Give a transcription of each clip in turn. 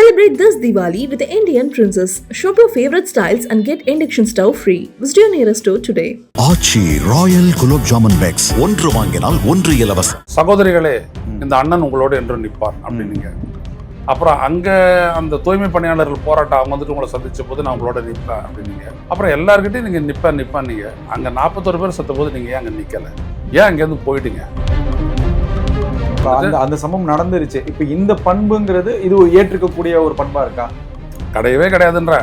Celebrate this Diwali with the Indian Princess. Shop your favorite styles and get induction stove free. Visit your nearest store today. Aachi royal gulab jamun packs. ஒன்று வாங்கினால் ஒன்று இலவசம். சகோதரிகளே இந்த அண்ணன் உங்களோட என்று நிற்பார் அப்படின்னீங்க. அப்புறம் அங்கே அந்த தூய்மை பணியாளர்கள் போராட்டம் அவங்க வந்துட்டு உங்களை சந்திச்ச போது நான் உங்களோட நிற்பேன் அப்படின்னீங்க. அப்புறம் எல்லாருக்கிட்டையும் நீங்கள் நிற்பேன் நிற்பேன் நீங்கள் அங்கே நாற்பத்தொரு பேர் செத்த போது நீங்கள் ஏன் அங்கே நிற்கலை ஏன் அங்கேருந்து போயிட்டீங்க? இப்ப அந்த அந்த சம்பவம் நடந்துருச்சு. இப்ப இந்த பண்புங்கிறது இது ஏற்றுக்கக்கூடிய ஒரு பண்பா இருக்கா? கிடையவே கிடையாதுன்ற.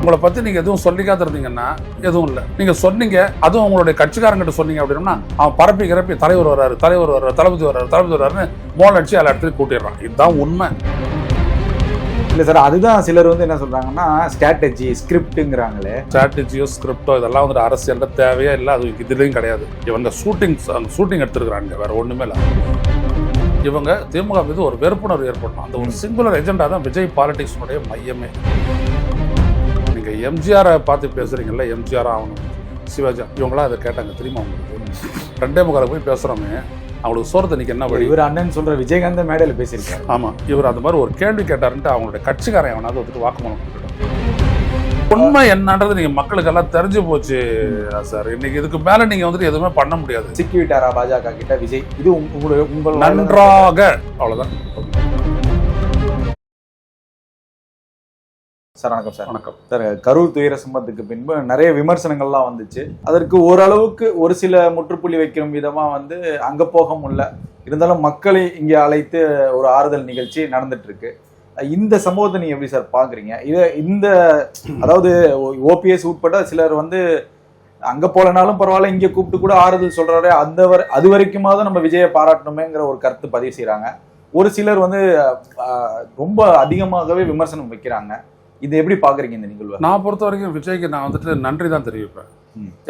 உங்களை பற்றி நீங்கள் எதுவும் சொல்லிக்காத இருந்தீங்கன்னா எதுவும் இல்லை. நீங்கள் சொன்னீங்க அதுவும் உங்களுடைய கட்சிக்காரங்கிட்ட சொன்னீங்க அப்படின்னா அவன் பரப்பி கிளப்பி தலைவர் வர்றாரு தலைவர் வர்றாரு தளபதி வர்றாரு தளபதி வர்றாருன்னு மோல் அடிச்சு எல்லா இடத்துலையும் கூட்டிடுறான். இதுதான் உண்மை. இல்ல சார் அதுதான் சிலர் வந்து என்ன சொல்றாங்கன்னா ஸ்ட்ராட்டஜி ஸ்கிரிப்டுங்கிறாங்களே ஸ்ட்ராட்டஜியோ ஸ்கிரிப்டோ இதெல்லாம் வந்துட்டு அரசியலில் தேவையே இல்லை அது இதுலேயும் கிடையாது. இவங்க ஷூட்டிங் ஷூட்டிங் எடுத்துருக்குறாங்க வேற ஒன்றுமே இல்லை. இவங்க திமுக மீது ஒரு வெறுப்புணர்வு ஏற்படணும். அந்த ஒரு சிங்குலர் எஜெண்டா தான் விஜய் பாலிடிக்ஸினுடைய மையமே. நீங்க எம்ஜிஆரை பார்த்து பேசுறீங்கல்ல எம்ஜிஆர் ஆகணும். சிவாஜி இவங்களாம் அதை கேட்டாங்க தெரியுமா உங்களுக்கு? ரெண்டே முகால போய் பேசுறோமே. அவங்களுக்கு சோறு தண்ணிக்கு என்ன வழி? இவர் அண்ணன் சொல்ற விஜயகாந்த மேடையில பேசியிருக்காரு. ஆமா இவர் அந்த மாதிரி ஒரு கேள்வி கேட்டாருன்ட்டு அவங்களுடைய கட்சிக்காரன் அவனாவது வந்துட்டு வாக்குமூலம் கொடுக்கட்டும் உண்மை என்னன்றது நீங்க மக்களுக்கெல்லாம் தெரிஞ்சு போச்சு சார். இன்னைக்கு இதுக்கு மேல நீங்க வந்துட்டு எதுவுமே பண்ண முடியாது. சிக்கி விட்டாரா பாஜக கிட்ட விஜய்? இது உங்க- உங்களுடைய உங்கள் நன்றாக அவ்வளவுதான். சார் வணக்கம் சார். வணக்கம். சார் கரூர் துயர சம்பவத்துக்கு பின்பு நிறைய விமர்சனங்கள்லாம் வந்துச்சு. அதற்கு ஓரளவுக்கு ஒரு சில முற்றுப்புள்ளி வைக்கும் விதமா வந்து அங்க போக முடியல. இருந்தாலும் மக்களை இங்கே அழைத்து ஒரு ஆறுதல் நிகழ்ச்சி நடந்துட்டு இருக்கு இந்த சம்பவத்தை நீங்க எப்படி சார் பாக்குறீங்க? இது இந்த அதாவது ஓபிஎஸ் உட்பட சிலர் வந்து அங்க போலனாலும் பரவாயில்ல இங்க கூப்பிட்டு கூட ஆறுதல் சொல்றாரு அந்த வரை அது வரைக்குமாவது நம்ம விஜயை பாராட்டணுமேங்கிற ஒரு கருத்து பதிவு செய்றாங்க. ஒரு சிலர் வந்து ரொம்ப அதிகமாகவே விமர்சனம் வைக்கிறாங்க. இது எப்படி பாக்குறீங்க இந்த நிகழ்வை? நான் பொறுத்த வரைக்கும் விஜய்க்கு நான் வந்துட்டு நன்றி தான் தெரிவிப்பேன்.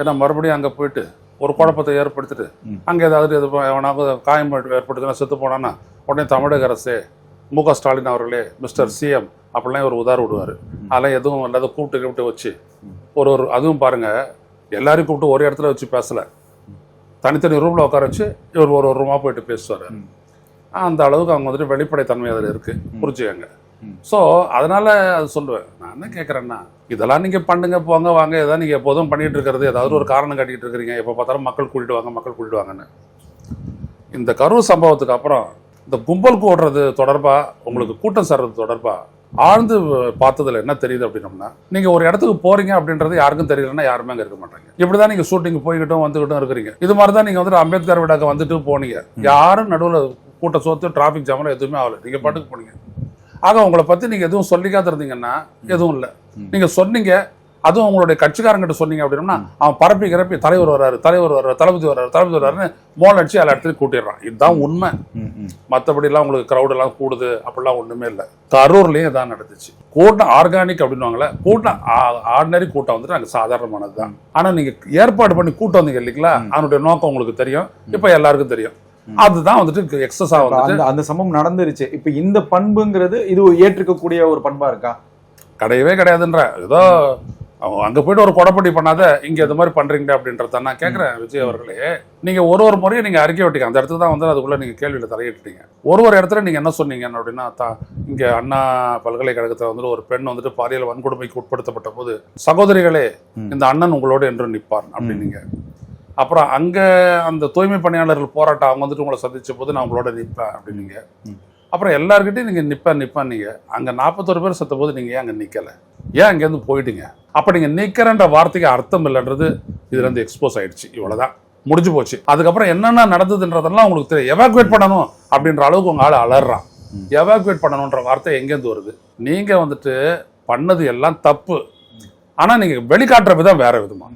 ஏன்னா மறுபடியும் அங்க போயிட்டு ஒரு குழப்பத்தை ஏற்படுத்திட்டு. அங்க ஏதாவது எது எவனாவது காயம் ஏற்படுத்தினா செத்து போனான்னா உடனே தமிழக அரசே மு க ஸ்டாலின் அவர்களே மிஸ்டர் சிஎம் அப்படிலாம் ஒரு உதார விடுவார். அதெல்லாம் எதுவும் இல்லாத கூப்பிட்டு கூப்பிட்டு வச்சு ஒரு ஒரு அதுவும் பாருங்க எல்லாரையும் கூப்பிட்டு ஒரு இடத்துல வச்சு பேசல. தனித்தனி ரூம்ல உட்கார வச்சு இவர் ஒரு ஒரு ரூமா போயிட்டு பேசுவார். அந்த அளவுக்கு அவங்க வந்துட்டு வெளிப்படைத்தன்மை அதில் இருக்கு. புரிஞ்சுக்கங்க. ஸோ அதனால் அது சொல்லுவேன். நான் என்ன கேட்குறேன்னா இதெல்லாம் நீங்கள் பண்ணுங்க போங்க வாங்க. ஏதாவது நீங்கள் எப்போதும் பண்ணிகிட்டு இருக்கிறது. ஏதாவது ஒரு காரணம் கட்டிகிட்டு இருக்கிறீங்க. எப்போ பார்த்தாலும் மக்கள் கூட்டிட்டு வாங்க மக்கள் கூட்டிட்டு வாங்கன்னு. இந்த கரூர் சம்பவத்துக்கு அப்புறம் இந்த கும்பல் கூடுறது தொடர்பாக உங்களுக்கு கூட்டம் சேர்றது தொடர்பாக ஆழ்ந்து பார்த்ததுல என்ன தெரியுது அப்படின்னம்னா நீங்கள் ஒரு இடத்துக்கு போகிறீங்க அப்படின்றது யாருக்கும் தெரியலன்னா யாருமே அங்கே இருக்க மாட்டாங்க. இப்படிதான் நீங்கள் ஷூட்டிங் போய்கிட்டும் வந்துக்கிட்டும் இருக்கிறீங்க. இது மாதிரி தான் நீங்கள் வந்துட்டு அம்பேத்கர் விடாக்க வந்துட்டு போனீங்க. யாரும் நடுவில் கூட்ட சோத்து டிராஃபிக் ஜாமில் எதுவுமே ஆகலை. நீங்கள் பாட்டுக்கு போனீங்க. ஆக உங்களை பத்தி நீங்க எதுவும் சொல்லிக்காத இருந்தீங்கன்னா எதுவும் இல்லை. நீங்க சொன்னீங்க அதுவும் உங்களுடைய கட்சிக்காரங்கிட்ட சொன்னீங்க அப்படின்னா அவன் பரப்பி கிளப்பி தலைவர் வர்றாரு தலைவர் வர்றாரு தளபதி வர்றாரு தளபதி வர்றாருன்னு மோல் அடிச்சு எல்லா இடத்துலையும் கூட்டிடுறான். இதுதான் உண்மை. மற்றபடிலாம் உங்களுக்கு crowd எல்லாம் கூடுது அப்படிலாம் ஒன்றுமே இல்லை. கரூர்லேயும் இதான் நடந்துச்சு. கூட்டம் ஆர்கானிக் அப்படின்னுவாங்களே கூட்டம் ஆர்டினரி கூட்டம் வந்துட்டு அங்கே சாதாரணமானது தான் ஆனால் நீங்கள் ஏற்பாடு பண்ணி கூட்டம் வந்தீங்க இல்லைங்களா? அதனுடைய நோக்கம் உங்களுக்கு தெரியும். இப்போ எல்லாருக்கும் தெரியும். அதுதான் வந்துட்டு எக்ஸஸாக இப்ப வந்துட்டு அந்த சம்பவம் நடந்துருச்சு. இப்ப இந்த பண்புங்கிறது இது ஏற்றுக்கக்கூடிய ஒரு பண்பா இருக்கா? கிடையவே கிடையாதுன்ற. ஏதோ அங்கே போயிட்டு ஒரு கொடப்படி பண்ணாத இங்கே இது மாதிரி பண்ணுறீங்க அப்படின்றத நான் கேட்குறேன் விஜய் அவர்களே. நீங்கள் ஒரு ஒரு முறையும் நீங்கள் அறிக்கை விட்டீங்க அந்த இடத்துக்கு தான் வந்து அதுக்குள்ளே நீங்கள் கேள்வியில் தலையிட்டீங்க ஒரு ஒரு இடத்துல நீங்கள் என்ன சொன்னீங்க அப்படின்னா தா இங்கே அண்ணா பல்கலைக்கழகத்தில் வந்துட்டு ஒரு பெண் வந்துட்டு பாலியல் வன்கொடுமைக்கு உட்படுத்தப்பட்ட போது சகோதரிகளே. இந்த அண்ணன் உங்களோட என்று நிற்பார் அப்படின்னீங்க அப்புறம் அங்கே அந்த தூய்மை பணியாளர்கள் போராட்டம் அவங்க வந்துட்டு உங்களை சந்திச்ச போது நான் உங்களோட நிற்பேன் அப்படின்னீங்க ம். அப்புறம் எல்லாருக்கிட்டையும் நீங்கள் நிற்பேன் நிற்பேன் நீங்கள் அங்கே நாற்பத்தொரு பேர் செத்த போது நீங்கள் ஏன் அங்கே நிற்கலை ஏன் அங்கேருந்து போயிட்டீங்க? அப்போ நீங்கள் நிற்கிறன்ற வார்த்தைக்கு அர்த்தம் இல்லைன்றது இதுலேருந்து எக்ஸ்போஸ் ஆயிடுச்சு. இவ்வளோதான் முடிஞ்சு போச்சு. அதுக்கப்புறம் என்னென்ன நடந்ததுன்றதெல்லாம் உங்களுக்கு தெரியும். எவாக்குவேட் பண்ணணும் அப்படின்ற அளவுக்கு உங்கள் ஆள் அலறான். எவாக்குவேட் பண்ணணுன்ற வார்த்தை எங்கேருந்து வருது? நீங்கள் வந்துட்டு பண்ணது எல்லாம் தப்பு. ஆனால் நீங்கள் வெளிக்காட்டுற விதம் வேற விதமா.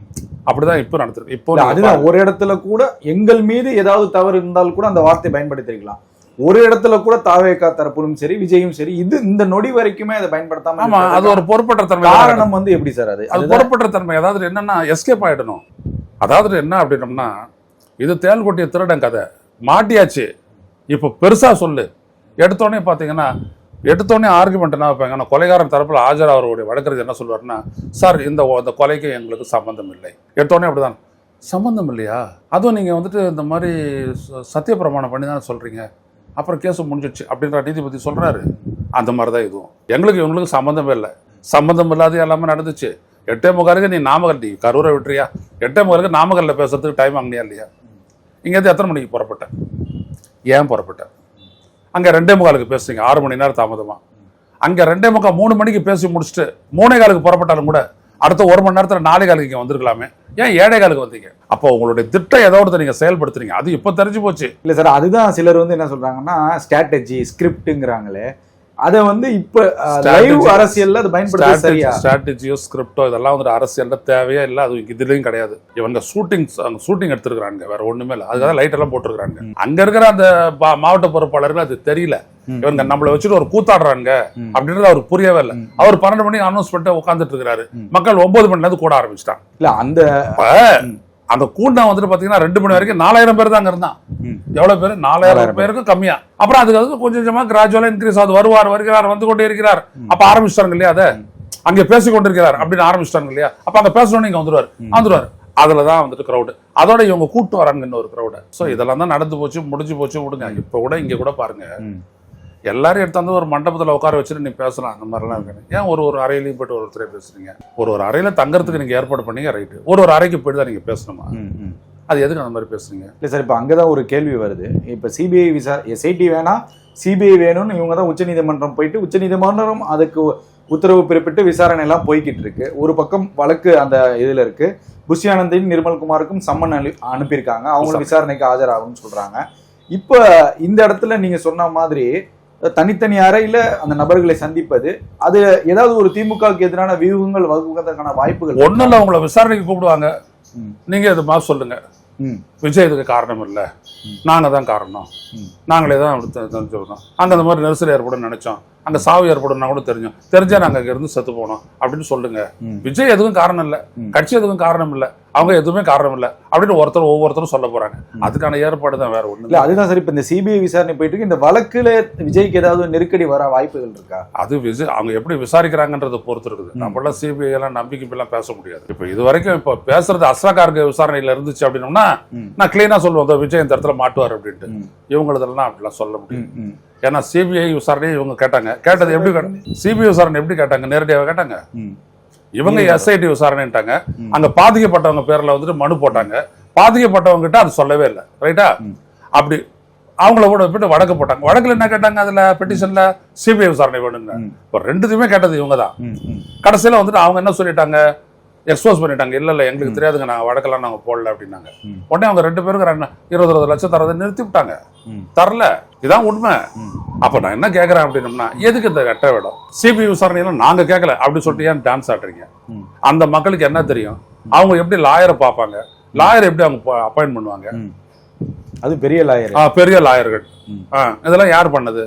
அப்படிதான் இப்போ நடத்துருக்கு இப்போ அதுதான் ஒரு இடத்துல கூட எங்கள் மீது ஏதாவது தவறு இருந்தால் கூட அந்த வார்த்தை பயன்படுத்திருக்கலாம். ஒரு இடத்துல கூட தாவேக்கா தரப்புலும் சரி விஜயும் சரி இது இந்த நொடி வரைக்குமே அதை பயன்படுத்தாம ஆமா அது ஒரு பொறுப்பற்ற தன்மை காரணம் வந்து எப்படி சார் அது? அது பொறுப்பற்ற தன்மை. அதாவது என்னன்னா எஸ்கேப் ஆயிடணும். அதாவது என்ன அப்படின்னம்னா இது தேல் கொட்டிய திருடன் கதை. மாட்டியாச்சு. இப்போ பெருசா சொல்லு. எடுத்தோடனே பார்த்தீங்கன்னா எடுத்தோடனே ஆர்குமெண்ட் என்ன வைப்பாங்க? நான் கொலைகாரன் தரப்பில் ஆஜர் அவருடைய வழக்கறிஞர் என்ன சொல்வாருன்னா சார் இந்த இந்த கொலைக்கு எங்களுக்கு சம்மந்தம் இல்லை. எடுத்தோடனே அப்படிதான். சம்மந்தம் இல்லையா? அதுவும் நீங்கள் வந்துட்டு இந்த மாதிரி ச- சத்திய பிரமாணம் பண்ணி தான் சொல்கிறீங்க அப்புறம் கேஸ் முடிஞ்சிடுச்சு அப்படின்ற நீதிபதி சொல்கிறாரு அந்த மாதிரி தான் இதுவும். எங்களுக்கு இவங்களுக்கு சம்மந்தமே இல்லை. சம்மந்தம் இல்லாத எல்லாமே நடந்துச்சு. எட்டே முகாருக்கு நீ நாமக்கல் நீ கரூரை விட்டுறியா? எட்டே முகாருக்கு நாமக்கல்ல பேசுறதுக்கு டைம் வாங்கினியா இல்லையா? இங்கேருந்து எத்தனை மணிக்கு புறப்பட்டேன் ஏன் புறப்பட்டேன் அங்கே ரெண்டே முக்காலுக்கு பேசுறீங்க. ஆறு மணி நேரம் தாமதமாக அங்கே ரெண்டே முக்கால் மூணு மணிக்கு பேசி முடிச்சுட்டு மூணே காலுக்கு புறப்பட்டாலும் கூட அடுத்த ஒரு மணி நேரத்தில் நாலே காலுக்கு இங்கே வந்திருக்கலாமே. ஏன் ஏழை காலுக்கு வந்தீங்க? அப்போ உங்களுடைய திட்டம் ஏதோ ஒருத்தர் நீங்கள் செயல்படுத்துறீங்க. அது இப்போ தெரிஞ்சு போச்சு. இல்லை சார் அதுதான் சிலர் வந்து என்ன சொல்கிறாங்கன்னா ஸ்ட்ராட்டஜி ஸ்கிரிப்டுங்கிறாங்களே அதை வந்து இப்ப லைவ். அரசியல்ல அது பயன்படுத்த சரியா? ஸ்ட்ராட்டஜியோ ஸ்கிரிப்டோ இதெல்லாம் வந்து அரசியல்ல தேவையே? இல்லை அது இதுலயும் கிடையாது. இவங்க ஷூட்டிங் ஷூட்டிங் எடுத்திருக்காங்க வேற ஒண்ணுமே இல்லை. அதுக்காக லைட் எல்லாம் போட்டிருக்காங்க அங்க இருக்கிற அந்த மாவட்ட பொறுப்பாளர்கள் அது தெரியல. இவங்க நம்மள வச்சுட்டு ஒரு கூத்தாடுறாங்க அப்படின்றது அவருக்கு புரியவே இல்லை. அவர் பன்னெண்டு மணிக்கு அனௌன்ஸ் பண்ணிட்டு உட்காந்துட்டு இருக்காரு மக்கள் ஒன்பது மணில இருந்து கூட ஆரம்பிச்சிட்டாங்க. இல்ல அந்த அந்த கூட்டம் வந்துட்டு பாத்தீங்கன்னா ரெண்டு மணி வரைக்கும் நாலாயிரம் பேர் தான் அங்க இருந்தான். எவ்வளவு பேர்? நாலாயிரம் பேருக்கு கம்மியா. அப்புறம் அதுக்கு வந்து கொஞ்சம் கொஞ்சமா கிராஜுவலா இன்க்ரீஸ் ஆகுது. வருவார் வருகிறார் வந்து கொண்டே இருக்கிறார். அப்ப ஆரம்பிச்சிட்டாங்க இல்லையா அதை? அங்க பேசி கொண்டிருக்கிறார் அப்படின்னு ஆரம்பிச்சிட்டாங்க இல்லையா? அப்ப அங்க பேசணும்னு இங்க வந்துருவார். வந்துருவார். அதுலதான் வந்துட்டு கிரௌடு அதோட இவங்க கூட்டு வராங்க இன்னொரு கிரௌடு சோ இதெல்லாம் தான் நடந்து போச்சு முடிஞ்சு போச்சு. விடுங்க. இப்ப கூட இங்க கூட பாருங்க. எல்லாரும் எடுத்தாந்து ஒரு மண்டபத்துல உட்கார வச்சுட்டு நீ பேசலாம் அந்த மாதிரிலாம் இருக்கு. ஏன் ஒரு ஒரு அறையிலையும் போயிட்டு ஒருத்தரே பேசுறீங்க? ஒரு ஒரு அறையில தங்கறதுக்கு நீங்க ஏற்பாடு பண்ணீங்க ரைட்டு ஒரு ஒரு அறைக்கு போயிட்டு தான் நீங்க பேசணுமா? அது எதுக்கு அந்த மாதிரி பேசுறீங்க? இல்ல சார் இப்ப அங்கதான் ஒரு கேள்வி வருது. இப்ப சிபிஐ விசார எஸ்ஐடி வேணாம் சிபிஐ வேணும்னு இவங்க தான் உச்சநீதிமன்றம் போயிட்டு உச்சநீதிமன்றம் அதுக்கு உத்தரவு பிறப்பிட்டு விசாரணை எல்லாம் போய்கிட்டு இருக்கு. ஒரு பக்கம் வழக்கு அந்த இதுல இருக்கு. புஷி ஆனந்தின் நிர்மல்குமாருக்கும் சம்மன் அனு அனுப்பியிருக்காங்க. அவங்களும் விசாரணைக்கு ஆஜராகும்னு சொல்றாங்க. இப்ப இந்த இடத்துல நீங்க சொன்ன மாதிரி தனித்தனி அறையில அந்த நபர்களை சந்திப்பது அது ஏதாவது ஒரு திமுகவுக்கு எதிரான வியூகங்கள் வகுப்பதற்கான வாய்ப்புகள் ஒண்ணும் இல்ல உங்களை விசாரணைக்கு கூப்பிடுவாங்க. நீங்க இது மாதிரி சொல்லுங்க. விஜய் இதுக்கு காரணம் இல்ல நாங்க தான் காரணம் நாங்களே தான் அங்க அந்த மாதிரி நெரிசல் ஏற்படும் நினைச்சோம் அங்க சாவு ஏற்படும் கூட தெரிஞ்சோம் தெரிஞ்சா நாங்க அங்க இருந்து செத்து போனோம். அப்படின்னு சொல்லுங்க. விஜய் எதுவும் காரணம் இல்ல. கட்சி எதுவும் காரணம் இல்ல. அவங்க எதுவுமே காரணம் இல்ல. அப்படின்னு ஒருத்தர் ஒவ்வொருத்தரும் சொல்ல போறாங்க. அதுக்கான ஏற்பாடு தான் வேற ஒண்ணு இல்ல அதுதான் சார் இப்ப இந்த சிபிஐ விசாரணை போயிட்டு இருக்கு. இந்த வழக்குல விஜய்க்கு ஏதாவது நெருக்கடி வர வாய்ப்புகள் இருக்கா? அது விஜய் அவங்க எப்படி விசாரிக்கிறாங்கன்றத பொறுத்து இருக்குது. நம்மளாம் சிபிஐ எல்லாம் நம்பிக்கை எல்லாம் பேச முடியாது. இப்போ இது வரைக்கும் இப்போ பேசுறது அஸ்ராகார்க விசாரணையில இருந்துச்சு அப்படின்னோம்னா நான் கிளீனா சொல்லுவேன். "இதோ விஜய் இந்த இடத்துல மாட்டுவார் அப்படின்ட்டு. இவங்களதெல்லாம் அப்படிலாம் சொல்ல முடியும் ஏன்னா சிபிஐ விசாரணையை இவங்க கேட்டாங்க. கேட்டது எப்படி சிபிஐ விசாரணை எப்படி கேட்டாங்க? நேரடியாக கேட்டாங்க. இவங்க எஸ்ஐடி விசாரணைட்டாங்க அங்க பாதிக்கப்பட்டவங்க பேர்ல வந்துட்டு மனு போட்டாங்க. பாதிக்கப்பட்டவங்க கிட்ட அது சொல்லவே இல்லை. ரைட்டா? அப்படி அவங்கள கூட போயிட்டு வழக்கு போட்டாங்க. வழக்குல என்ன கேட்டாங்க அதுல? பெட்டிஷன்ல சிபிஐ விசாரணை வேணுங்க. இப்போ ரெண்டுத்தையுமே கேட்டது இவங்க தான் கடைசியில வந்துட்டு அவங்க என்ன சொல்லிட்டாங்க? எக்ஸ்போஸ் பண்ணிட்டாங்க. இல்ல இல்ல எங்களுக்கு தெரியாதுங்க நாங்க வழக்கெல்லாம் நாங்க போடல அப்படின்னாங்க. உடனே அவங்க ரெண்டு பேருக்கு ரெண்டு இருபது இருபது லட்சம் தரதை நிறுத்தி விட்டாங்க. தரல. இதான் உண்மை. அப்ப நான் என்ன கேக்குறேன் அப்படின்னம்னா எதுக்கு இந்த கட்ட வேடம் சிபிஐ விசாரணையெல்லாம் நாங்க கேட்கல அப்படி சொல்லிட்டு ஏன் டான்ஸ் ஆடுறீங்க? அந்த மக்களுக்கு என்ன தெரியும்? அவங்க எப்படி லாயரை பார்ப்பாங்க? லாயர் எப்படி அவங்க அப்பாயின்ட் பண்ணுவாங்க? அது பெரிய லாயர் பெரிய லாயர்கள் இதெல்லாம் யார் பண்ணது?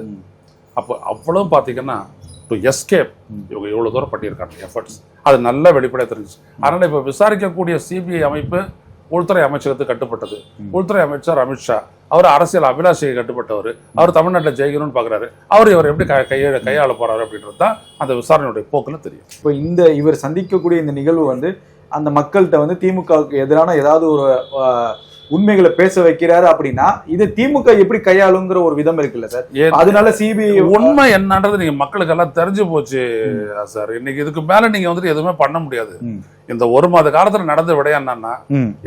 அப்போ அவ்வளவு பார்த்தீங்கன்னா டு எஸ்கேப் இவங்க இவ்வளோ தூரம் பண்ணியிருக்காங்க எஃபர்ட்ஸ் அது நல்ல வெளிப்படையாக தெரிஞ்சுச்சு. அதனால் இப்போ விசாரிக்கக்கூடிய சிபிஐ அமைப்பு உள்துறை அமைச்சகத்துக்கு கட்டுப்பட்டது. உள்துறை அமைச்சர் அமித்ஷா அவர் அரசியல் அபிலாஷைக்கு கட்டுப்பட்டவர். அவர் தமிழ்நாட்டில் ஜெயிக்கணும்னு பார்க்குறாரு அவர் இவர் எப்படி கையை கையாள போறாரு அப்படின்றது தான் அந்த விசாரணையுடைய போக்குல தெரியும். இப்போ இந்த இவர் சந்திக்கக்கூடிய இந்த நிகழ்வு வந்து அந்த மக்கள்கிட்ட வந்து திமுகவுக்கு எதிரான ஏதாவது ஒரு உண்மைகளை பேச வைக்கிறாரு அப்படின்னா இது திமுக எப்படி கையாளுங்கிற ஒரு விதம் இருக்குல்ல சார். அதனால சிபிஐ உண்மை என்னன்றது நீங்க மக்களுக்கு எல்லாம் தெரிஞ்சு போச்சு சார். இன்னைக்கு இதுக்கு மேல நீங்க வந்துட்டு எதுவுமே பண்ண முடியாது. இந்த ஒரு மாத காலத்துல நடந்த விட என்னன்னா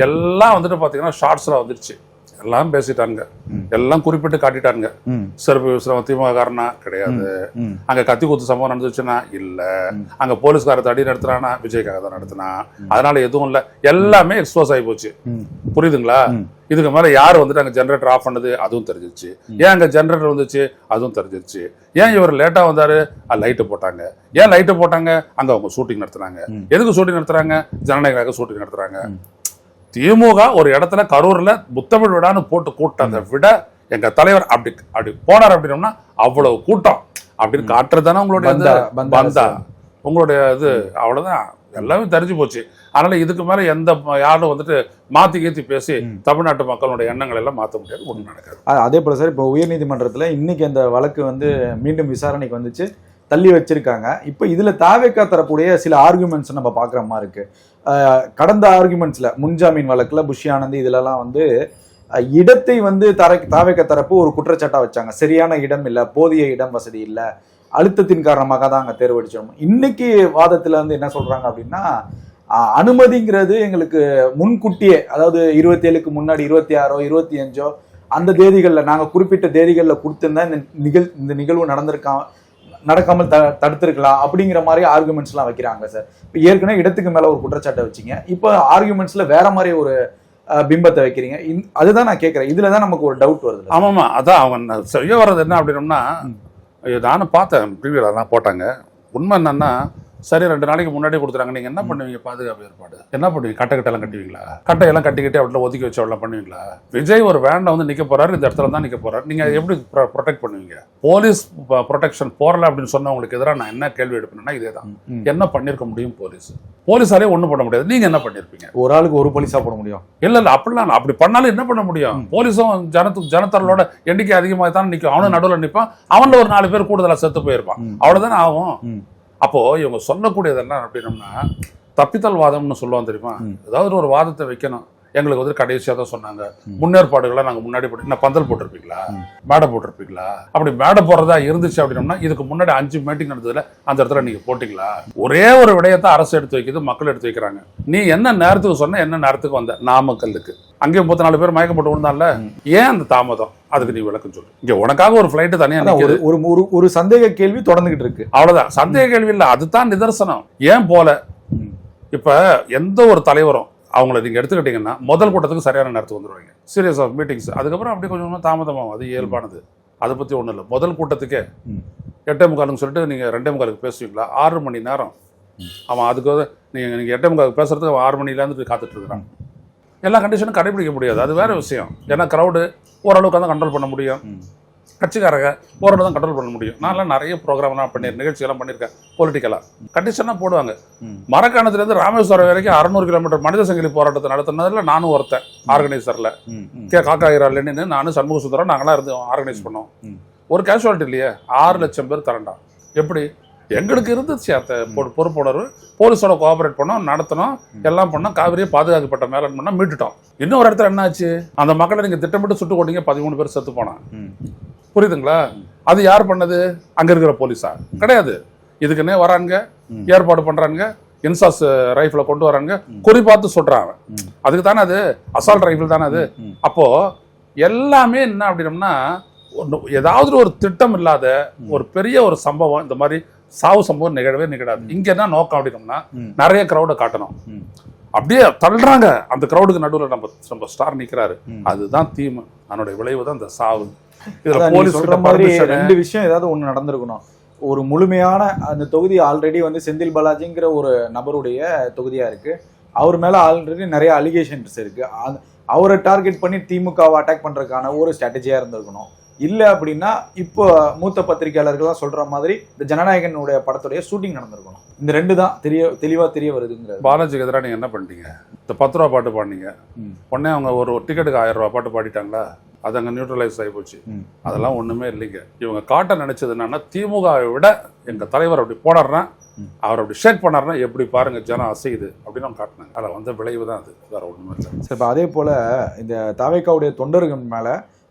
எல்லாம் வந்துட்டு பாத்தீங்கன்னா ஷார்ட்ஸ்ல வந்துருச்சு. எல்லாம் பேசிட்டாங்க எல்லாம் குறிப்பிட்டு காட்டிட்டாங்க சிறப்பு விசிறம் திமுக காரனா? கிடையாது. அங்க கத்தி குத்து சம்பவம் நடந்துச்சுன்னா இல்ல. அங்க போலீஸ்கார தடி நடத்துறானா? விஜய்க்காக தான் நடத்தினா. அதனால எதுவும் இல்ல. எல்லாமே எக்ஸ்போஸ் ஆகி போச்சு. புரியுதுங்களா? இதுக்கு மேல யார் வந்துட்டு அங்க ஜெனரேட்டர் ஆஃப் பண்ணது? அதுவும் தெரிஞ்சிருச்சு. ஏன் அங்க ஜெனரேட்டர் வந்துச்சு? அதுவும் தெரிஞ்சிருச்சு. ஏன் இவர் லேட்டா வந்தாரு? லைட்டு போட்டாங்க. ஏன் லைட்டு போட்டாங்க? அங்க அவங்க ஷூட்டிங் நடத்துனாங்க. எதுக்கு ஷூட்டிங் நடத்துறாங்க? ஜனநாயக ஷூட்டிங் நடத்துறாங்க. திமுக ஒரு இடத்துல கரூர்ல முத்தமிழ் விடான்னு போட்டு கூட்டத்தை விட எங்க தலைவர் அப்படி அப்படி போனார் அப்படின்னோம்னா அவ்வளவு கூட்டம். அப்படின்னு காட்டுறதுதானே உங்களுடைய? பந்தா, உங்களுடைய இது அவ்வளவுதான். எல்லாமே தெரிஞ்சு போச்சு. அதனால இதுக்கு மேல எந்த யாரும் வந்துட்டு மாத்தி கீத்தி பேசி தமிழ்நாட்டு மக்களுடைய எண்ணங்களை எல்லாம் மாத்த முடியாது ஒண்ணு நடக்காது. அதே போல சார் இப்போ உயர்நீதிமன்றத்துல இன்னைக்கு அந்த வழக்கு வந்து மீண்டும் விசாரணைக்கு வந்துச்சு. தள்ளி வச்சிருக்காங்க. இப்போ இதில் தாவேக்கா தரக்கூடிய சில ஆர்குமெண்ட்ஸ் நம்ம பார்க்குற மாதிரி இருக்கு. கடந்த ஆர்குமெண்ட்ஸில் முன்ஜாமீன் வழக்கில் புஷி ஆனந்த் இதுலலாம் வந்து இடத்தை வந்து தர தாவேக்க தரப்பு ஒரு குற்றச்சாட்டாக வச்சாங்க. சரியான இடம் இல்லை போதிய இடம் வசதி இல்லை அழுத்தத்தின் காரணமாக தான் அங்கே தேர்வடிச்சோம் இன்னைக்கு வாதத்தில் வந்து என்ன சொல்கிறாங்க அப்படின்னா அனுமதிங்கிறது எங்களுக்கு முன்கூட்டியே அதாவது இருபத்தி ஏழுக்கு முன்னாடி இருபத்தி ஆறோ இருபத்தி அஞ்சோ அந்த தேதிகளில் நாங்கள் குறிப்பிட்ட தேதிகளில் கொடுத்துருந்தா இந்த நிகழ் இந்த நிகழ்வு நடந்திருக்கான் நடக்காமல் த தடுத்திருக்கலாம் அப்படிங்கிற மாதிரி ஆர்குமெண்ட்ஸ் எல்லாம் வைக்கிறாங்க சார் இப்போ ஏற்கனவே இடத்துக்கு மேல ஒரு குற்றச்சாட்டை வச்சீங்க. இப்போ ஆர்குமெண்ட்ஸ்ல வேற மாதிரி ஒரு பிம்பத்தை வைக்கிறீங்க. இந்த- அதுதான் நான் கேட்கறேன். இதுல தான் நமக்கு ஒரு டவுட் வருது ஆமாம்மா அதான் அவங்க செய்ய வர்றது என்ன அப்படின்னம்னா நானும் பார்த்தேன் அதெல்லாம் போட்டாங்க. உண்மை என்னன்னா சரி ரெண்டு நாளைக்கு முன்னாடியே கொடுத்துறாங்க நீங்கள் என்ன பண்ணுவீங்க? பாதுகாப்பு ஏற்பாடு. என்ன பண்ணுவீங்க? கட்டை கட்டெல்லாம் கட்டுவீங்களா கட்டையெல்லாம் கட்டிக்கிட்டு அவட்டில் ஒதுக்கி வச்சு அவெல்லாம் பண்ணுவீங்களா? விஜய் ஒரு வேனில் வந்து நிற்க போறாரு இந்த இடத்துல தான் நிற்க போறாரு. நீங்கள் எப்படி ப்ரொடெக்ட் பண்ணுவீங்க? போலீஸ் ப்ரொடெக்ஷன் போறல அப்படின்னு சொன்னவங்களுக்கு எதிராக நான் என்ன கேள்வி எடுப்பேன்னா இதே தான். என்ன பண்ணியிருக்க முடியும் போலீஸ்? போலீஸாலே ஒன்றும் பண்ண முடியாது. நீங்கள் என்ன பண்ணியிருப்பீங்க ஒரு ஆளுக்கு ஒரு போலீஸா போட முடியும். இல்ல இல்ல அப்படிலாம். அப்படி பண்ணாலும் என்ன பண்ண முடியும்? போலீஸும் ஜனத்து ஜனத்தரோட எண்ணிக்கை அதிகமாக தான் நிற்கும் அவனும் நடுவில் நிற்பான் அவன்ல ஒரு நாலு பேர் கூடுதலா செத்து போயிருப்பான். ம். அவ்வளவுதானே ஆகும்? ம். அப்போ இவங்க சொல்லக்கூடியதெல்லாம் அப்படின்னம்னா தப்பித்தல் வாதம்னு சொல்லுவான் தெரியுமா. ஏதாவது ஒரு வாதத்தை வைக்கணும் எங்களுக்கு வந்து கடைசியா தான் சொன்னாங்க. முன்னேற்பாடுகளை நாங்க முன்னாடி போட்டு என்ன பந்தல் போட்டிருப்பீங்களா? மேடை போட்டிருப்பீங்களா? அப்படி மேடை போடுறதா இருந்துச்சு அப்படின்னம்னா இதுக்கு முன்னாடி அஞ்சு மீட்டிங் நடந்ததுல அந்த இடத்துல நீங்க போட்டீங்களா? ஒரே ஒரு விடயத்தை அரசு எடுத்து வைக்குது மக்கள் எடுத்து வைக்கிறாங்க. நீ என்ன நேரத்துக்கு சொன்ன என்ன நேரத்துக்கு வந்த? நாமக்கல்லுக்கு. அங்கேயும் முப்பத்தி நாலு பேர் மயக்கம் போட்டு விழுந்தான்ல? ஏன் அந்த தாமதம்? அதுக்கு நீ விளக்கம் சொல்லு. இங்க உனக்காக ஒரு ஃபிளைட் தனியா அதான் ஒரு ஒரு ஒரு சந்தேக கேள்வி தொடர்ந்துகிட்டு இருக்கு. அவ்வளவுதான். சந்தேக கேள்வி இல்ல அதுதான் நிதர்சனம். ஏன் போல. இப்ப எந்த ஒரு தலைவரும் அவங்கள நீங்க எடுத்துக்கிட்டீங்கன்னா முதல் கூட்டத்துக்கு சரியான நேரத்துக்கு வந்துருவாங்க. சீரியஸ் ஆஃப் மீட்டிங்ஸ் அதுக்கப்புறம் அப்படி கொஞ்சம் கொஞ்சமா தாமதமாகும். அது இயல்பானது. அதை பத்தி ஒண்ணும் இல்லை. முதல் கூட்டத்துக்கே. எட்டே முக்காலுன்னு சொல்லிட்டு நீங்க ரெண்டே முக்காலுக்கு பேசுவீங்களா? ஆறு மணி நேரம். அவன் அதுக்கு வந்து நீங்க நீங்க எட்டே முக்காலுக்கு பேசுறதுக்கு அவன் ஆறு மணில இருந்து காத்துட்டு இருக்கிறான் எல்லா கண்டிஷனும் கடைபிடிக்க முடியாது. அது வேற விஷயம். ஏன்னா கிரௌடு ஓரளவுக்கு தான் கண்ட்ரோல் பண்ண முடியும். கட்சிக்காரங்க ஓரளவு தான் கண்ட்ரோல் பண்ண முடியும். நான்லாம் நிறைய ப்ரோக்ராம்லாம் பண்ணியிருக்கேன் நிகழ்ச்சியெல்லாம் பண்ணியிருக்கேன் பொலிட்டிக்கலாக கண்டிஷனாக போடுவாங்க. மரக்காணத்துலேருந்து ராமேஸ்வரம் வரைக்கும் அறநூறு கிலோமீட்டர் மனித சங்கிலி போராட்டத்தை நடத்துனதுல நானும் ஒருத்தன் ஆர்கனைசரில். கே. காக்காயிரா லெனின்னு நானும் சண்முக சுந்தரம் நாங்களாம் இருந்து ஆர்கனைஸ் பண்ணோம். ஒரு கேஷுவாலிட்டி இல்லையே ஆறு லட்சம் பேர் தரண்டாம் எப்படி? எங்களுக்கு இருந்துச்சு அந்த பொறுப்புணர்வு. போலீஸோட கோஆபரேட் பண்ணோம் நடத்தினோம் எல்லாம் பண்ணோம் காவிரியை பாதுகாக்கப்பட்ட மேலாண் பண்ணோம் மீட்டுட்டோம். இன்னும் ஒரு இடத்துல என்னாச்சு? அந்த மக்களை நீங்கள் திட்டமிட்டு சுட்டு கொண்டீங்க பதிமூணு பேர் செத்து போனான். புரியுதுங்களா? அது யார் பண்ணது? அங்க இருக்கிற போலீஸா? கிடையாது. இதுக்குன்னே வராங்க ம். ஏற்பாடு பண்றாங்க இன்சாஸ் ரைஃபிள கொண்டு வராங்க குறி பார்த்து ம். அதுக்கு தானே அது? அசால்ட் ரைஃபிள் தானே அது? ம். அப்போ எல்லாமே என்ன அப்படின்னம்னா ஏதாவது ஒரு திட்டம் இல்லாத ஒரு பெரிய ஒரு சம்பவம் இந்த மாதிரி சாவு சம்பவம் நிகழவே நிகழாது. இங்க என்ன நோக்கம் அப்படின்னம்னா. நிறைய கிரௌட காட்டணும். அப்படியே தள்ளுறாங்க. அந்த கிரௌடுக்கு நடுவுல நம்ம நம்ம ஸ்டார் நிக்கிறாரு. ம். அதுதான் தீம் அதனுடைய விளைவு தான் இந்த சாவு. இதுல போலீஸ் மாதிரி ரெண்டு விஷயம் ஏதாவது ஒண்ணு நடந்திருக்கணும். ஒரு முழுமையான அந்த தொகுதி ஆல்ரெடி வந்து செந்தில் பாலாஜிங்கிற ஒரு நபருடைய தொகுதியா இருக்கு. அவர் மேல ஆல்ரெடி நிறைய அலிகேஷன்ஸ் இருக்கு. அவரை டார்கெட் பண்ணி திமுகவை அட்டாக் பண்றதுக்கான ஒரு ஸ்ட்ராட்டஜியா இருந்திருக்கணும். இல்ல அப்படின்னா இப்போ மூத்த பத்திரிகையாளர்கள்லாம் சொல்ற மாதிரி இந்த ஜனநாயகனுடைய படத்துடைய ஷூட்டிங் நடந்திருக்கணும். இந்த ரெண்டு தான் தெரிய தெளிவா தெரிய வருதுங்கிறது. பாலாஜிக்கு எதிராக நீங்க என்ன பண்ணிட்டீங்க? இந்த பத்து ரூபா பாட்டு பாடினீங்க. உடனே அவங்க ஒரு டிக்கெட்டுக்கு ஆயிரம் ரூபா பாட்டு பாடிட்டாங்களா? அது அங்கே நியூட்ரலைஸ் ஆகி போச்சு. அதெல்லாம் ஒண்ணுமே இல்லைங்க. இவங்க காட்ட நினைச்சது என்னன்னா திமுகவை விட எங்க தலைவர் அப்படி போனார்னா. அவர் அப்படி ஷேக் பண்ணாருன்னா எப்படி பாருங்க ஜனம் அசையுது அப்படின்னு அவங்க காட்டினாங்க. அதில் வந்த விளைவு தான் அது. வேற ஒண்ணுமே இல்லை. சரி இப்போ அதே போல இந்த தாவேக்காவுடைய தொண்டர்கள் மேல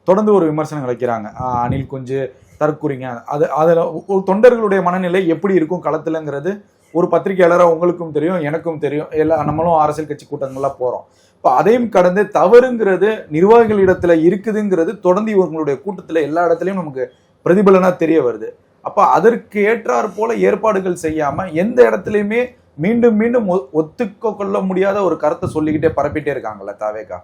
தொடர்ந்து ஒரு விமர்சனங்கள் வைக்கிறாங்க. அணில் அனில் குஞ்சு தற்குறிங்க அது அதில் ஒரு தொண்டர்களுடைய மனநிலை எப்படி இருக்கும் களத்துலங்கிறது ஒரு பத்திரிகையாளராக உங்களுக்கும் தெரியும் எனக்கும் தெரியும். எல்லா நம்மளும் அரசியல் கட்சி கூட்டங்கள்லாம் போகிறோம் இப்போ அதையும் கடந்து தவறுங்கிறது நிர்வாகிகளிடத்துல இருக்குதுங்கிறது தொடர்ந்து இவங்களுடைய கூட்டத்தில் எல்லா இடத்துலையும் நமக்கு பிரதிபலனாக தெரிய வருது. அப்போ அதற்கு ஏற்றாற் போல ஏற்பாடுகள் செய்யாமல் எந்த இடத்துலையுமே மீண்டும் மீண்டும் ஒ- ஒத்துக்க கொள்ள முடியாத ஒரு கருத்தை சொல்லிக்கிட்டே பரப்பிட்டே இருக்காங்கல்ல தாவேகா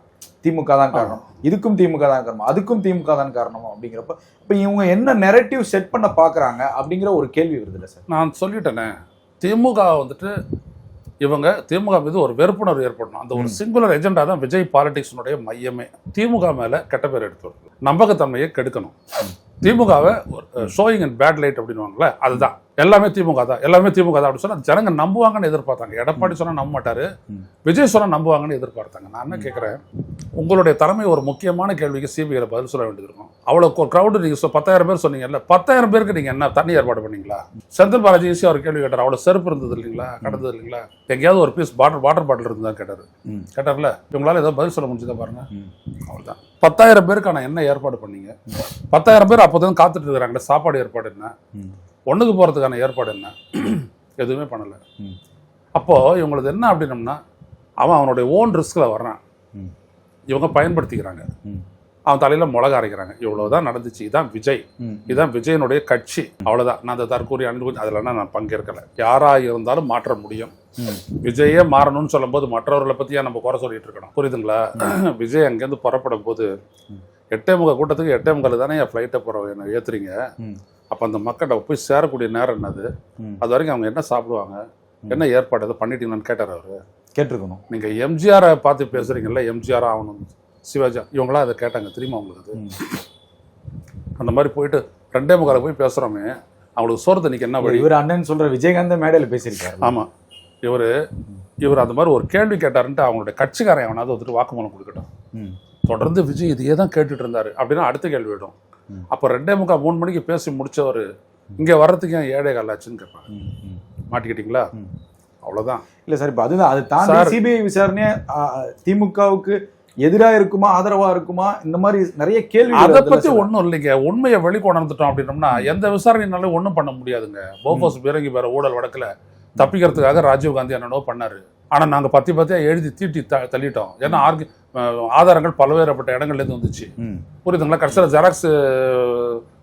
திமுக தான் காரணம். இதுக்கும் திமுக தான் காரணம். அதுக்கும் திமுக தான் காரணம் அப்படிங்கிறப்ப இப்ப இவங்க என்ன நெரட்டிவ் செட் பண்ண பாக்குறாங்க அப்படிங்கிற ஒரு கேள்வி வருதுல்ல சார்? நான் சொல்லிட்டேனே. திமுக வந்துட்டு இவங்க திமுக மீது ஒரு வெறுப்புணர்வு ஏற்படணும். அந்த ஒரு சிங்குலர் எஜெண்டா தான் விஜய் பாலிடிக்ஸினுடைய மையமே. திமுக மேல கெட்ட பேர் எடுத்து நம்பகத்தன்மையை கெடுக்கணும். திமுகவை ஷோயிங் அண்ட் பேட் லைட் அப்படின்னுவாங்கல்ல அதுதான். எல்லாமே திமுக தான் எல்லாமே திமுக தான் அப்படின்னு சொன்னா ஜனங்க நம்புவாங்கன்னு எதிர்பார்த்தாங்க. எடப்பாடி சொன்னா நம்ப மாட்டாரு. விஜய் சொன்னா நம்புவாங்கன்னு எதிர்பார்த்தாங்க. நான் என்ன கேட்குறேன் உங்களுடைய தலைமை ஒரு முக்கியமான கேள்விக்கு சிபிஐல பதில் சொல்ல வேண்டியது இருக்கும். அவ்வளோ க்ரௌடு நீங்க சொ- பத்தாயிரம் பேர் சொன்னீங்கல்ல பத்தாயிரம் பேருக்கு நீங்க என்ன தண்ணி ஏற்பாடு பண்ணீங்களா? செந்தில் பாலாஜி ஈஸியாக ஒரு கேள்வி கேட்டார் அவ்வளோ செருப்பு இருந்தது இல்லைங்களா? கடந்தது இல்லைங்களா? எங்கேயாவது ஒரு பீஸ் பாட்டில் வாட்டர் பாட்டில் இருந்தா கேட்டார். கேட்டார்ல இவங்களால ஏதோ பதில் சொல்ல முடிஞ்சதா பாருங்க. அவ்வளோதான் பத்தாயிரம் பேருக்கான என்ன ஏற்பாடு பண்ணீங்க? பத்தாயிரம் பேர் அப்போதான் காத்துட்டு இருக்கிறாங்களே சாப்பாடு ஏற்பாடு என்ன? ம். ஒண்ணுக்கு போறதுக்கான ஏற்பாடு என்ன? எதுவுமே பண்ணல. ம். அப்போ இவங்களுக்கு என்ன அப்படின்னம்னா அவன் அவனுடைய ஓன் ரிஸ்க்ல வர்றான். இவங்க பயன்படுத்திக்கிறாங்க. அவன் தலையில மிளகா அரைக்கிறாங்க. இவ்வளவுதான் நடந்துச்சு. இதான் விஜய். இதான் விஜயனுடைய கட்சி. அவ்வளவுதான். நான் அந்த தற்கூரி அன்பு அதில் நான் பங்கேற்கல. யாரா இருந்தாலும் மாற்ற முடியும். விஜயே மாறணும்னு சொல்லும்போது மற்றவர்களை பத்தியா நம்ம குறை சொல்லிட்டு இருக்கணும். புரியுதுங்களா? விஜய் அங்கேருந்து புறப்படும் போது எட்டே முக கூட்டத்துக்கு எட்டே முகால் தானே என் ஃப்ளைட்டை என்ன ஏத்துறீங்க. அப்போ அந்த மக்கள்கிட்ட போய் சேரக்கூடிய நேரம் என்னது. அது வரைக்கும் அவங்க என்ன சாப்பிடுவாங்க? என்ன ஏற்பாடு? எதை பண்ணிட்டீங்கன்னு கேட்டார் அவரு. கேட்டிருக்கணும். நீங்க எம்ஜிஆரை பார்த்து பேசுறீங்கல்ல எம்ஜிஆர் ஆகணும். சிவாஜி இவங்களாம் அதை கேட்டாங்க தெரியுமா அது? ம். அந்த மாதிரி போயிட்டு ரெண்டே முகால போய் பேசுறோமே அவங்களுக்கு சோறு தண்ணிக்கு என்ன வழி? இவர் அண்ணன் சொல்ற விஜயகாந்த் மேடையில பேசியிருக்காரு. ஆமா. இவர் இவர் அந்த மாதிரி ஒரு கேள்வி கேட்டாருன்ட்டு அவங்களுடைய கட்சிக்காரன் அவனாவது வந்துட்டு வாக்குமூலம் கொடுக்கட்டும். தொடர்ந்து விஜய் இதையே தான் கேட்டுட்டு இருந்தாரு. அப்படின்னா அடுத்த கேள்வி விடும். அப்போ ரெண்டே முக்கால் மூணு மணிக்கு பேசி முடிச்சவர் இங்க வர்றதுக்கு ஏன் ஏழை காலாச்சுன்னு கேட்பாங்க. மாட்டிக்கிட்டீங்களா? ம். அவ்வளவுதான். இல்ல சார் இப்ப அதுதான் அது தாண்டி. சிபிஐ விசாரணை ஆ, திமுகவுக்கு எதிரா இருக்குமா ஆதரவா இருக்குமா இந்த மாதிரி நிறைய கேள்வி அதை பத்தி ஒண்ணும் இல்லைங்க. உண்மையை வெளிக்கொணர்ந்துட்டோம் அப்படின்னோம்னா எந்த விசாரணைனாலும் ஒண்ணும் பண்ண முடியாதுங்க. போபோஸ் பீரங்கி வேற ஊழல் வழக்குல தப்பிக்கிறதுக்காக ராஜீவ் காந்தி என்னென்னோ பண்ணாரு. ஆனா நாங்க பத்தி பத்தியா எழுதி தீட்டி த- தள்ளிட்டோம். ஏன்னா ஆர்கு ஆதாரங்கள் பல்வேறுபட்ட இடங்கள்ல இருந்து வந்துச்சு. புரியுதுங்களா? கடைசியில் ஜெராக்ஸ்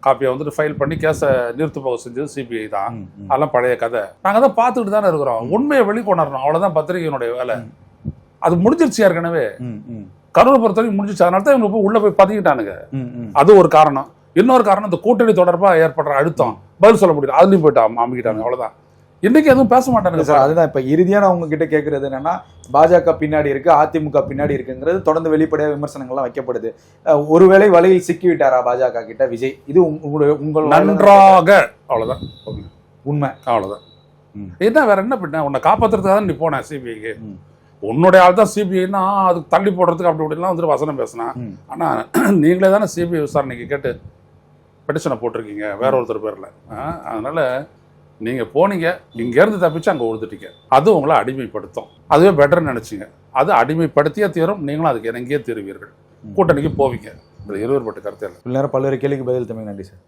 காப்பியை வந்துட்டு ஃபைல் பண்ணி கேஸை நிறுத்து போக செஞ்சது சிபிஐ தான். அதெல்லாம் பழைய கதை. நாங்க தான் பார்த்துக்கிட்டு தானே இருக்கிறோம். உண்மையை வெளிக்கொணரணும். அவ்வளவுதான் பத்திரிகையினுடைய வேலை. அது முடிஞ்சிருச்சு ஏற்கனவே. கரூர் பொறுத்தவரைக்கும் முடிஞ்சிச்சு அதனால தான் இவங்க போய் உள்ள போய் பதுங்கிட்டானுங்க அது ஒரு காரணம். இன்னொரு காரணம் இந்த கூட்டணி தொடர்பா ஏற்படுற அழுத்தம். பதில் சொல்ல முடியல. அதுலயும் போயிட்டு அம்- அமுக்கிட்டாங்க அவ்வளவுதான். இன்னைக்கு எதுவும் பேச மாட்டானுங்க. சார் அதுதான் இப்ப இறுதியா நான் உங்ககிட்ட கேக்குறது என்னன்னா பாஜக பின்னாடி இருக்கு அதிமுக பின்னாடி இருக்குங்கிறது தொடர்ந்து வெளிப்படையா விமர்சனங்கள்லாம் வைக்கப்படுது. ஒருவேளை வலையில் சிக்கி விட்டாரா பாஜக கிட்ட விஜய்? இது உங்க- உங்களுடைய உங்கள் நன்றாக. அவ்வளவுதான். ஓகே. உண்மை. அவ்வளவுதான். ம். என்ன வேற என்ன பண்ண உன்னை காப்பாத்துறதுக்காக தான் நீ போன சிபிஐக்கு. உன்னுடைய ஆள் தான் சிபிஐனா அதுக்கு தள்ளி போடுறதுக்கு அப்படி இப்படிலாம் வந்துட்டு வசனம் பேசினா. ம். ஆனா நீங்களே தானே சிபிஐ விசாரணைக்கு கேட்டு பெட்டிஷனை போட்டிருக்கீங்க வேற ஒருத்தர் பேர்ல. அதனால நீங்க போனீங்க இங்க இருந்து தப்பிச்சு அங்க உழுதுட்டீங்க அது உங்களை அடிமைப்படுத்தும். அதுவே பெட்டர்னு நினைச்சீங்க. அது அடிமைப்படுத்தியே தீரும் நீங்களும் அதுக்கு இணங்கியே தீருவீர்கள். கூட்டணிக்கு போவீங்க. இது இருவேறுபட்ட கருத்து இல்லை நேரம் பல்வேறு கேள்விக்கு பதில் தமிழ் நன்றி சார்.